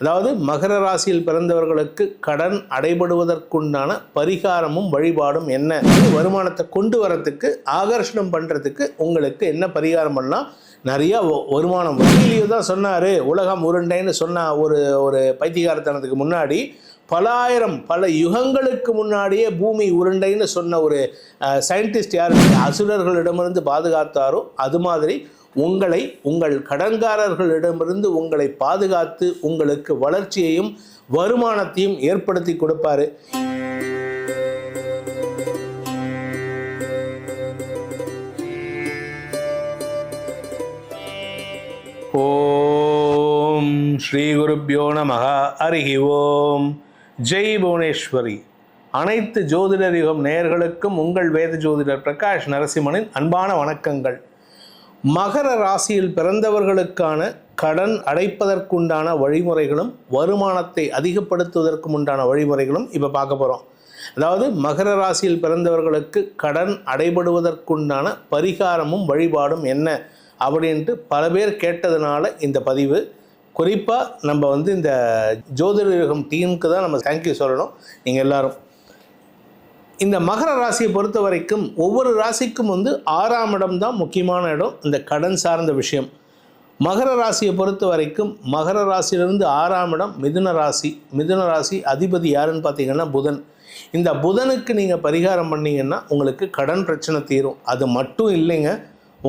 அதாவது மகர ராசியில் பிறந்தவர்களுக்கு கடன் அடைபடுவதற்குண்டான பரிகாரமும் வழிபாடும் என்ன? வருமானத்தை கொண்டு வரத்துக்கு ஆகர்ஷணம் பண்ணுறதுக்கு உங்களுக்கு என்ன பரிகாரம் பண்ணால் நிறையா வருமானம். வங்கியிலேயே தான் சொன்னார். உலகம் உருண்டைன்னு சொன்ன ஒரு ஒரு பைத்தியகாரத்தனத்துக்கு முன்னாடி பலாயிரம் பல யுகங்களுக்கு முன்னாடியே பூமி உருண்டைன்னு சொன்ன ஒரு சயின்டிஸ்ட் யார்? அசுரர்களிடமிருந்து பாதுகாத்தாரோ அது மாதிரி உங்களை உங்கள் கடன்காரர்களிடமிருந்து உங்களை பாதுகாத்து உங்களுக்கு வளர்ச்சியையும் வருமானத்தையும் ஏற்படுத்தி கொடுப்பாரு. ஓம் ஸ்ரீ குருப்பியோ நமக அருகி ஓம். ஜெய் புவனேஸ்வரி. அனைத்து ஜோதிடர் யுகம் நேயர்களுக்கும் உங்கள் வேத ஜோதிடர் பிரகாஷ் நரசிம்மனின் அன்பான வணக்கங்கள். மகர ராசியில் பிறந்தவர்களுக்கான கடன் அடைப்பதற்குண்டான வழிமுறைகளும் வருமானத்தை அதிகப்படுத்துவதற்கு உண்டான வழிமுறைகளும் இப்போ பார்க்க போகிறோம் அதாவது மகர ராசியில் பிறந்தவர்களுக்கு கடன் அடைபடுவதற்குண்டான பரிகாரமும் வழிபாடும் என்ன அப்படின்ட்டு பல பேர் கேட்டதுனால இந்த பதிவு. குறிப்பாக நம்ம வந்து இந்த ஜோதிட யுகம் டீமுக்கு தான் நம்ம தேங்க்யூ சொல்லணும். நீங்கள் எல்லாரும் இந்த மகர ராசியை பொறுத்த வரைக்கும் ஒவ்வொரு ராசிக்கும் வந்து ஆறாம் இடம் தான் முக்கியமான இடம். இந்த கடன் சார்ந்த விஷயம். மகர ராசியை பொறுத்த வரைக்கும் மகர ராசியிலிருந்து ஆறாம் இடம் மிதுன ராசி. மிதுன ராசி அதிபதி யாருன்னு பார்த்தீங்கன்னா புதன். இந்த புதனுக்கு நீங்கள் பரிகாரம் பண்ணீங்கன்னா உங்களுக்கு கடன் பிரச்சனை தீரும். அது மட்டும் இல்லைங்க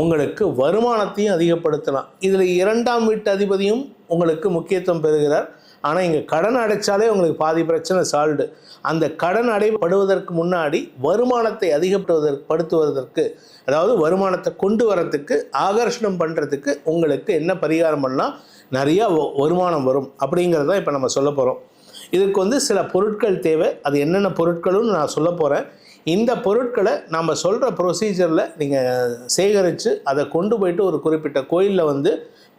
உங்களுக்கு வருமானத்தையும் அதிகப்படுத்தலாம். இதில் இரண்டாம் வீட்டு அதிபதியும் உங்களுக்கு முக்கியத்துவம் பெறுகிறார். ஆனால் இங்கே கடன் அடைச்சாலே உங்களுக்கு பாதி பிரச்சனை சால்டு அந்த கடன் அடைபடுவதற்கு முன்னாடி வருமானத்தை அதிகப்படுவதற்கு படுத்துவதற்கு அதாவது வருமானத்தை கொண்டு வரத்துக்கு ஆகர்ஷணம் பண்ணுறதுக்கு உங்களுக்கு என்ன பரிகாரம் பண்ணால் நிறையா வருமானம் வரும். அப்படிங்கிறத இப்போ நம்ம சொல்ல போகிறோம் இதுக்கு வந்து சில பொருட்கள் தேவை. அது என்னென்ன பொருட்களும் நான் சொல்ல போகிறேன் இந்த பொருட்களை நம்ம சொல்கிற ப்ரொசீஜரில் நீங்கள் சேகரித்து அதை கொண்டு போயிட்டு ஒரு குறிப்பிட்ட கோயிலில் வந்து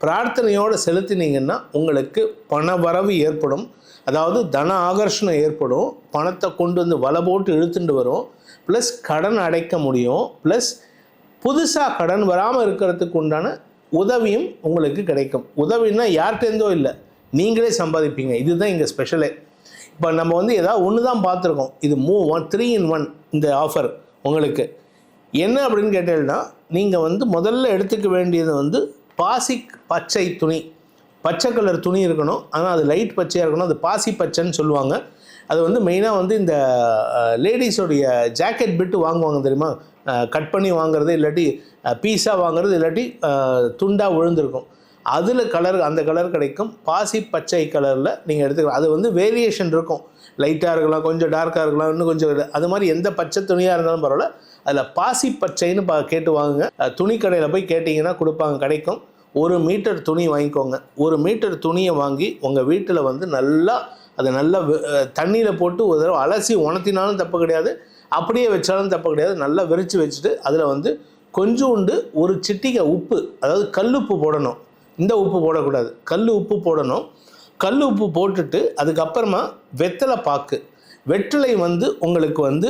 பிரார்த்தனையோடு செலுத்தினீங்கன்னா உங்களுக்கு பண வரவு ஏற்படும். அதாவது தன ஆகர்ஷணம் ஏற்படும். பணத்தை கொண்டு வந்து வலை போட்டு இழுத்துட்டு வரும். ப்ளஸ் கடன் அடைக்க முடியும். ப்ளஸ் புதுசாக கடன் வராமல் இருக்கிறதுக்கு உண்டான உதவியும் உங்களுக்கு கிடைக்கும். உதவின்னா யார்கிட்டேருந்தோ இல்லை. நீங்களே சம்பாதிப்பீங்க. இதுதான் இங்கே ஸ்பெஷலே இப்போ நம்ம வந்து ஏதாவது ஒன்று தான் பார்த்துருக்கோம். இது மூ ஒன் த்ரீ இன் ஒன் இந்த ஆஃபர் உங்களுக்கு. என்ன அப்படின்னு கேட்டீங்கன்னா நீங்கள் வந்து முதல்ல எடுத்துக்க வேண்டியது வந்து பாசிக் பச்சை துணி. பச்சை கலர் துணி இருக்கணும். ஆனால் அது லைட் பச்சையாக இருக்கணும். அது பாசி பச்சைன்னு சொல்லுவாங்க. அது வந்து மெயினாக வந்து இந்த லேடிஸோடைய ஜாக்கெட் பிட்டு வாங்குவாங்க தெரியுமா? கட் பண்ணி வாங்குறது இல்லாட்டி பீஸாக வாங்குறது இல்லாட்டி துண்டாக விழுந்திருக்கும் அதில் கலர் அந்த கலர் கிடைக்கும். பாசி பச்சை கலரில் நீங்கள் எடுத்துக்கலாம். அது வந்து வேரியேஷன் இருக்கும். லைட்டாக இருக்கலாம் கொஞ்சம் டார்க்காக இருக்கலாம் இன்னும் கொஞ்சம் அது மாதிரி எந்த பச்சை துணியாக இருந்தாலும் பரவாயில்ல. அதில் பாசி பச்சைன்னு பா கேட்டு வாங்குங்க. துணி கடையில் போய் கேட்டிங்கன்னா கொடுப்பாங்க கிடைக்கும். ஒரு மீட்டர் துணி வாங்கிக்கோங்க. ஒரு மீட்டர் துணியை வாங்கி உங்கள் வீட்டில் வந்து நல்லா அதை நல்லா தண்ணியில் போட்டு ஒரு தடவை அலசி உணர்த்தினாலும் தப்பு கிடையாது. அப்படியே வச்சாலும் தப்பு கிடையாது. நல்லா விரித்து வச்சுட்டு அதில் வந்து கொஞ்சோண்டு ஒரு சிட்டிகை உப்பு அதாவது கல்லுப்பு போடணும். இந்த உப்பு போடக்கூடாது. கல் உப்பு போடணும். கல் உப்பு போட்டுட்டு அதுக்கப்புறமா வெத்தலை பாக்கு. வெற்றிலை வந்து உங்களுக்கு வந்து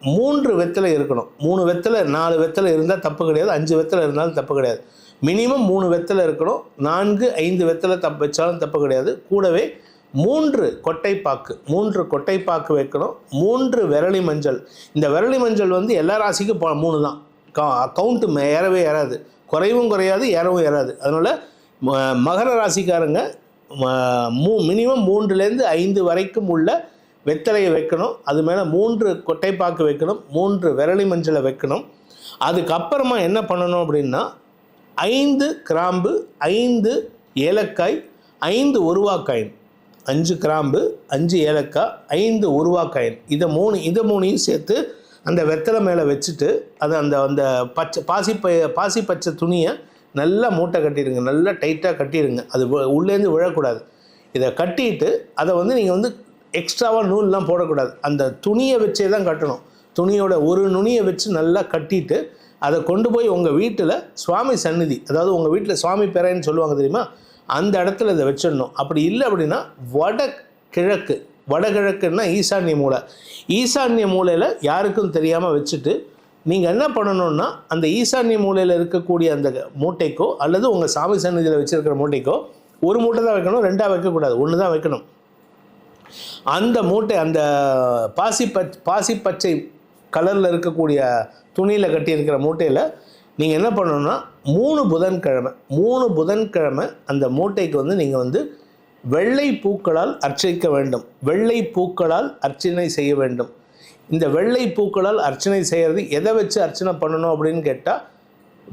மூன்று வெத்தலை இருக்கணும். மூணு வெத்தலை நாலு வெத்தலை இருந்தால் தப்பு கிடையாது. அஞ்சு வெத்தலை இருந்தாலும் தப்பு கிடையாது. மினிமம் மூணு வெத்தலை இருக்கணும். நான்கு ஐந்து வெத்தலை தப்பு வச்சாலும் தப்பு கிடையாது. கூடவே மூன்று கொட்டைப்பாக்கு மூன்று கொட்டைப்பாக்கு வைக்கணும். மூன்று விரலி மஞ்சள். இந்த விரலி மஞ்சள் வந்து எல்லா ராசிக்கும் மூணு தான். கவுண்ட்டு ஏறவே ஏறாது. குறைவும் குறையாது ஏறவும் ஏறாது. அதனால் மகர ராசிக்காரங்க மூ மினிமம் மூன்றுலேருந்து ஐந்து வரைக்கும் உள்ள வெத்தலையை வைக்கணும். அது மேலே மூன்று கொட்டைப்பாக்கு வைக்கணும். மூன்று விரலி மஞ்சளை வைக்கணும். அதுக்கப்புறமா என்ன பண்ணணும் அப்படின்னா ஐந்து கிராம்பு ஐந்து ஏலக்காய் ஐந்து உருவாக்காயின் அஞ்சு கிராம்பு அஞ்சு ஏலக்காய் ஐந்து உருவாக்காயின் இதை மூணு இதை மூணையும் சேர்த்து அந்த வெத்தலை மேலே வச்சுட்டு அதை அந்த அந்த பச்சை பாசி ப பாசி பச்சை துணியை நல்லா மூட்டை கட்டிடுங்க நல்லா டைட்டாக கட்டிடுங்க. அது உள்ளேருந்து விழக்கூடாது. இதை கட்டிட்டு அதை வந்து நீங்கள் வந்து எக்ஸ்ட்ராவாக நூல்லாம் போடக்கூடாது. அந்த துணியை வச்சே தான் கட்டணும். துணியோட ஒரு நுனியை வச்சு நல்லா கட்டிட்டு அதை கொண்டு போய் உங்கள் வீட்டில் சுவாமி சந்நிதி அதாவது உங்கள் வீட்டில் சுவாமி பெறைன்னு சொல்லுவாங்க தெரியுமா? அந்த இடத்துல இதை வச்சிடணும். அப்படி இல்லை அப்படின்னா வட கிழக்கு. வடகிழக்குன்னா ஈசான்ய மூலை ஈசான்ய மூலையில் யாருக்கும் தெரியாமல் வச்சுட்டு நீங்கள் என்ன பண்ணணும்னா அந்த ஈசான்ய மூலையில் இருக்கக்கூடிய அந்த மூட்டைக்கோ அல்லது உங்கள் சாமி சந்நிதியில் வச்சுருக்கிற மூட்டைக்கோ ஒரு மூட்டை தான் வைக்கணும் ரெண்டாக வைக்கக்கூடாது. ஒன்று தான் வைக்கணும். அந்த மூட்டை அந்த பாசி பச் பாசி பச்சை கலரில் இருக்கக்கூடிய துணியில் கட்டியிருக்கிற மூட்டையில் நீங்கள் என்ன பண்ணணும்னா மூணு புதன்கிழமை மூணு புதன்கிழமை அந்த மூட்டைக்கு வந்து நீங்கள் வந்து வெள்ளை பூக்களால் அர்ச்சிக்க வேண்டும். வெள்ளை பூக்களால் அர்ச்சனை செய்ய வேண்டும். இந்த வெள்ளை பூக்களால் அர்ச்சனை செய்கிறது எதை வச்சு அர்ச்சனை பண்ணணும் அப்படின்னு கேட்டால்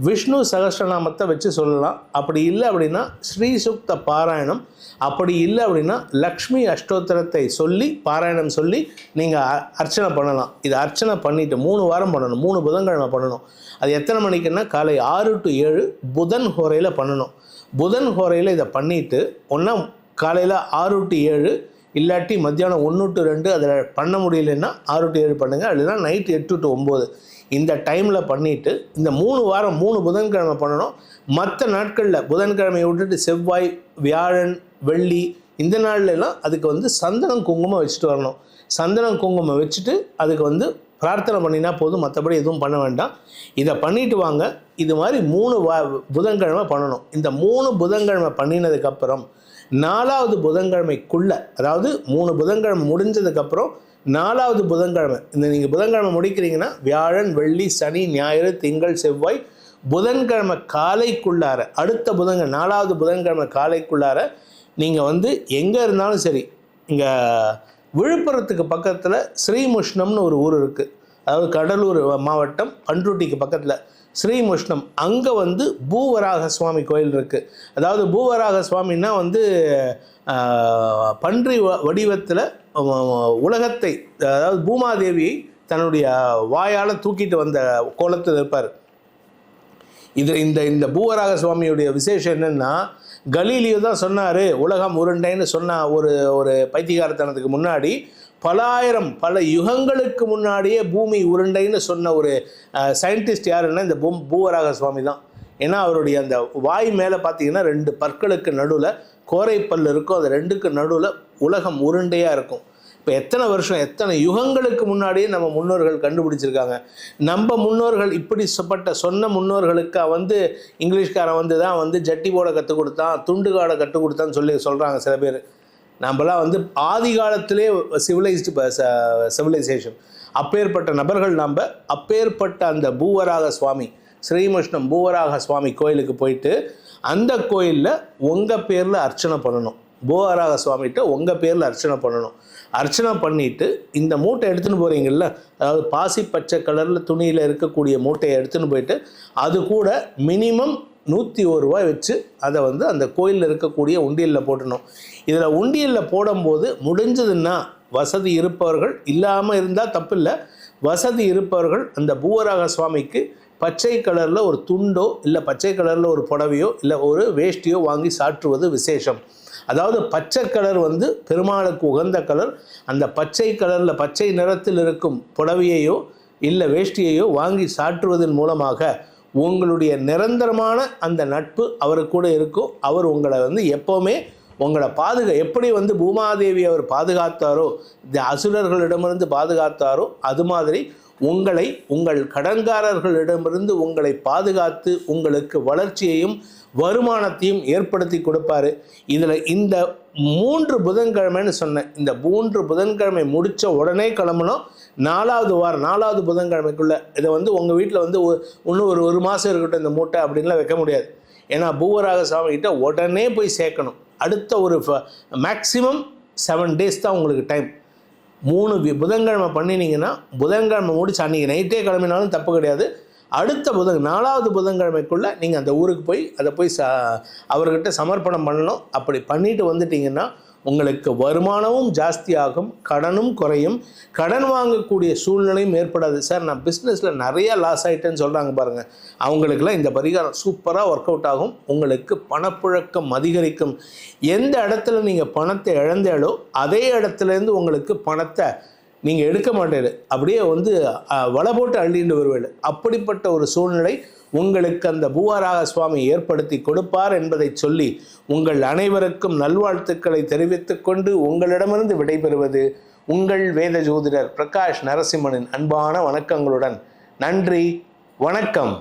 விஷ்ணு சகஸ்ரநாமத்தை வச்சு சொல்லலாம். அப்படி இல்லை அப்படின்னா ஸ்ரீசுக்த பாராயணம். அப்படி இல்லை அப்படின்னா லக்ஷ்மி அஷ்டோத்திரத்தை சொல்லி பாராயணம் சொல்லி நீங்கள் அர்ச்சனை பண்ணலாம். இது அர்ச்சனை பண்ணிவிட்டு மூணு வாரம் பண்ணணும். மூணு புதன்கிழமை பண்ணணும். அது எத்தனை மணிக்குன்னா காலை ஆறு டு ஏழு புதன் ஹோரையில் பண்ணணும். புதன் ஹோரையில் இதை பண்ணிவிட்டு ஒன்றா காலையில் ஆறு டு ஏழு இல்லாட்டி மத்தியானம் ஒன்று டு ரெண்டு அதில் பண்ண முடியலன்னா ஆறு டு ஏழு பண்ணுங்கள் இல்லைன்னா நைட்டு எட்டு டு ஒம்பது இந்த டைமில் பண்ணிவிட்டு இந்த மூணு வாரம் மூணு புதன்கிழமை பண்ணணும். மற்ற நாட்களில் புதன்கிழமையை விட்டுட்டு செவ்வாய் வியாழன் வெள்ளி இந்த நாள்லலாம் அதுக்கு வந்து சந்தனம் குங்குமம் வச்சுட்டு வரணும். சந்தனம் குங்குமம் வச்சுட்டு அதுக்கு வந்து பிரார்த்தனை பண்ணினா போதும் மற்றபடி எதுவும் பண்ண வேண்டாம். இதை பண்ணிட்டு வாங்க. இது மாதிரி மூணு வா புதன்கிழமை பண்ணணும். இந்த மூணு புதன்கிழமை பண்ணினதுக்கப்புறம் நாலாவது புதன்கிழமைக்குள்ள அதாவது மூணு புதன்கிழமை முடிஞ்சதுக்கப்புறம் நாலாவது புதன்கிழமை இந்த நீங்கள் புதன்கிழமை முடிக்கிறீங்கன்னா வியாழன் வெள்ளி சனி ஞாயிறு திங்கள் செவ்வாய் புதன்கிழமை காலைக்குள்ளார அடுத்த புதன்கிழமை நாலாவது புதன்கிழமை காலைக்குள்ளார நீங்கள் வந்து எங்கே இருந்தாலும் சரி இங்கே விழுப்புரத்துக்கு பக்கத்தில் ஸ்ரீமுஷ்ணம்னு ஒரு ஊர் இருக்குது அதாவது கடலூர் மாவட்டம் பண்ருட்டிக்கு பக்கத்தில் ஸ்ரீமுஷ்ணம். அங்கே வந்து பூவராக சுவாமி கோயில் இருக்குது அதாவது பூவராக சுவாமின்னா வந்து பன்றி வ- வடிவத்தில் உலகத்தை அதாவது பூமாதேவியை தன்னுடைய வாயால் தூக்கிட்டு வந்த கோலத்தில் இருப்பார். இது இந்த இந்த பூவராக சுவாமியுடைய விசேஷம் என்னென்னா கலீலியோ தான் சொன்னார் உலகம் உருண்டைன்னு சொன்ன ஒரு ஒரு பைத்தியகாரத்தனத்துக்கு முன்னாடி பலாயிரம் பல யுகங்களுக்கு முன்னாடியே பூமி உருண்டைன்னு சொன்ன ஒரு சயின்டிஸ்ட் யாருன்னா இந்த பூ பூவராக சுவாமி தான். ஏன்னா அவருடைய அந்த வாய் மேலே பார்த்தீங்கன்னா ரெண்டு பற்களுக்கு நடுவில் கோரைப்பல் இருக்கும் அது ரெண்டுக்கு நடுவில் உலகம் உருண்டையாக இருக்கும். இப்போ எத்தனை வருஷம் எத்தனை யுகங்களுக்கு முன்னாடியே நம்ம முன்னோர்கள் கண்டுபிடிச்சிருக்காங்க. நம்ம முன்னோர்கள் இப்படி சொப்பட்ட சொன்ன முன்னோர்களுக்கு வந்து இங்கிலீஷ்காரன் வந்து தான் வந்து ஜட்டி போட கற்றுக் கொடுத்தான் துண்டு காட கற்றுக் கொடுத்தான்னு சொல்லி சொல்கிறாங்க சில பேர். நம்மளாம் வந்து ஆதி காலத்திலே சிவிலைஸ்டு சிவிலைசேஷன் அப்பேற்பட்ட நபர்கள் நம்ம அப்பேற்பட்ட அந்த பூவராக சுவாமி ஸ்ரீமுஷ்ணம் பூவராக சுவாமி கோயிலுக்கு போயிட்டு அந்த கோயிலில் உங்கள் பேரில் அர்ச்சனை பண்ணணும். பூவராக சுவாமிகிட்ட உங்கள் பேரில் அர்ச்சனை பண்ணணும். அர்ச்சனை பண்ணிவிட்டு இந்த மூட்டை எடுத்துன்னு போகிறீங்கள்ல அதாவது பாசி பச்சை கலரில் துணியில் இருக்கக்கூடிய மூட்டையை எடுத்துன்னு போயிட்டு அது கூட மினிமம் நூற்றி ஒரு ரூபாய் வச்சு அதை வந்து அந்த கோயிலில் இருக்கக்கூடிய உண்டியலில் போட்டணும் இதில் உண்டியலில் போடும்போது முடிஞ்சதுன்னா வசதி இருப்பவர்கள் இல்லாமல் இருந்தால் தப்பில்லை. வசதி இருப்பவர்கள் அந்த பூவராக சுவாமிக்கு பச்சை கலரில் ஒரு துண்டோ இல்லை பச்சை கலரில் ஒரு புடவையோ இல்லை ஒரு வேஷ்டியோ வாங்கி சாற்றுவது விசேஷம். அதாவது பச்சை கலர் வந்து பெருமாளுக்கு உகந்த கலர் அந்த பச்சை கலரில் பச்சை நிறத்தில் இருக்கும் புடவையையோ இல்லை வேஷ்டியையோ வாங்கி சாற்றுவதன் மூலமாக உங்களுடைய நிரந்தரமான அந்த நட்பு அவர் கூட இருக்கும். அவர் உங்களை வந்து எப்போவுமே உங்களை பாதுகா எப்படி வந்து பூமாதேவி அவர் பாதுகாத்தாரோ இந்த அசுரர்களிடமிருந்து பாதுகாத்தாரோ அது மாதிரி உங்களை உங்கள் கடன்காரர்களிடமிருந்து உங்களை பாதுகாத்து உங்களுக்கு வளர்ச்சியையும் வருமானத்தையும் ஏற்படுத்தி கொடுப்பாரு. இதில் இந்த மூன்று புதன்கிழமைன்னு சொன்னேன். இந்த மூன்று புதன்கிழமை முடித்த உடனே கிளம்பணும். நாலாவது வாரம் நாலாவது புதன்கிழமைக்குள்ளே. இதை வந்து உங்கள் வீட்டில் வந்து இன்னும் ஒரு ஒரு மாதம் இருக்கட்டும் இந்த மூட்டை அப்படின்லாம் வைக்க முடியாது. ஏன்னா பூவராக சாமி கிட்ட உடனே போய் சேர்க்கணும். அடுத்த ஒரு மேக்ஸிமம் செவன் டேஸ் தான் உங்களுக்கு டைம் மூணு வி- புதன்கிழமை பண்ணினீங்கன்னா புதன்கிழமை முடிச்சு அன்றைக்கி நைட்டே கிளம்பினாலும் தப்பு கிடையாது. அடுத்த புதன் நாலாவது புதன்கிழமைக்குள்ளே நீங்கள் அந்த ஊருக்கு போய் அதை போய் ச அவர்கிட்ட சமர்ப்பணம் பண்ணணும். அப்படி பண்ணிட்டு வந்துட்டிங்கன்னா உங்களுக்கு வருமானமும் ஜாஸ்தியாகும் கடனும் குறையும். கடன் வாங்கக்கூடிய சூழ்நிலையும் ஏற்படாது. சார் நான் பிஸ்னஸில் நிறைய லாஸ் ஆகிட்டேன்னு சொல்கிறாங்க பாருங்கள் அவங்களுக்கெல்லாம் இந்த பரிகாரம் சூப்பராக ஒர்க் அவுட் ஆகும். உங்களுக்கு பணப்புழக்கம் அதிகரிக்கும். எந்த இடத்துல நீங்கள் பணத்தை இழந்தாலோ அதே இடத்துலேருந்து உங்களுக்கு பணத்தை நீங்கள் எடுக்க மாட்டேரு அப்படியே வந்து வலை போட்டு அள்ளிட்டு வருவேன். அப்படிப்பட்ட ஒரு சூழ்நிலை உங்களுக்கு அந்த பூவாராக சுவாமி ஏற்படுத்தி கொடுப்பார் என்பதை சொல்லி உங்கள் அனைவருக்கும் நல்வாழ்த்துக்களை தெரிவித்துக்கொண்டு உங்களிடமிருந்து விடைபெறுவது உங்கள் வேத ஜோதிடர் பிரகாஷ் நரசிம்மனின் அன்பான வணக்கங்களுடன். நன்றி வணக்கம்.